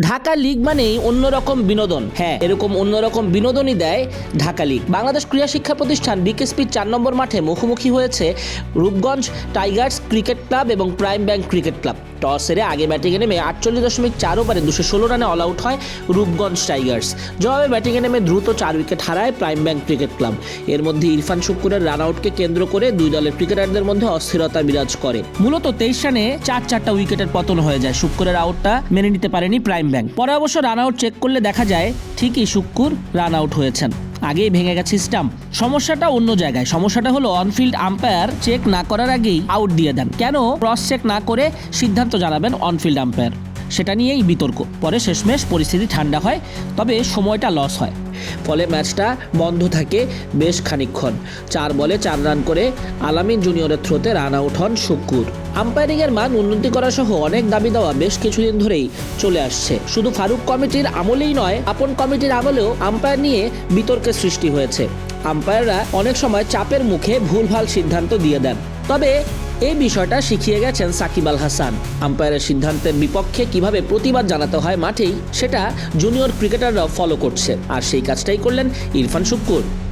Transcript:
Dhaka league মানেই অন্যরকম বিনোদন। হ্যাঁ এরকম অন্যরকম বিনোদনই দেয় ঢাকা লিগ। বাংলাদেশ ক্রীড়া শিক্ষা প্রতিষ্ঠান বিকেএসপির চার নম্বর মাঠে মুখোমুখি হয়েছে রূপগঞ্জ টাইগার্স ক্রিকেট ক্লাব এবং Prime Bank Cricket Club. Toss হেরে আগে ব্যাটিংয়ে নেমে আটচল্লিশ দশমিক চার ওভারে দুশো ষোলো রানে অল আউট হয় রূপগঞ্জ টাইগার্স। জবাবে ব্যাটিংয়ে নেমে দ্রুত চার উইকেট হারায় প্রাইম ব্যাংক ক্রিকেট ক্লাব। এর মধ্যে ইরফান শুক্কুরের রান আউটকে কেন্দ্র করে দুই দলের ক্রিকেটারদের মধ্যে অস্থিরতা বিরাজ করে। মূলত তেইশ রানে চার চারটা উইকেটের পতন হয়ে যায়। শুক্কুরের আউটটা মেনে নিতে পারেনি প্রাইম ব্যাংক। পরে অবশ্য রান আউট চেক করলে দেখা যায় ঠিকই শুক্কুর রান আউট হয়েছেন। আগেই ভেঙে গেছে স্টাম্প সমস্যাটা অন্য জায়গায়। সমস্যাটা হলো অনফিল্ড আম্পায়ার চেক না করার আগেই আউট দিয়ে দেন। কেন? ক্রস চেক না করে সিদ্ধান্ত জানাবেন অনফিল্ড আম্পায়ার সেটা নিয়েই বিতর্ক। পরে শেষমেশ পরিস্থিতি ঠান্ডা হয়, তবে সময়টা লস হয়। ফলে ম্যাচটা বন্ধ থাকে বেশ খানিকক্ষণ। চার বলে চার রান করে আলামিন জুনিয়রের থ্রোতে রান আউট হন শুক্কুর। আম্পায়ারিংয়ের মান উন্নতি করা সহ অনেক দাবি দেওয়া বেশ কিছুদিন ধরেই চলে আসছে। শুধু ফারুক কমিটির আমলেই নয়, আপন কমিটির আমলেও আম্পায়ার নিয়ে বিতর্কের সৃষ্টি হয়েছে। আম্পায়াররা অনেক সময় চাপের মুখে ভুলভাল সিদ্ধান্ত দিয়ে দেন। তবে এই বিষয়টা শিখিয়ে গেছেন সাকিব আল হাসান। আম্পায়ারের সিদ্ধান্তের বিপক্ষে কীভাবে প্রতিবাদ জানাতে হয় মাঠেই, সেটা জুনিয়র ক্রিকেটাররা ফলো করছে। আর সেই কাজটাই করলেন ইরফান শুক্কুর।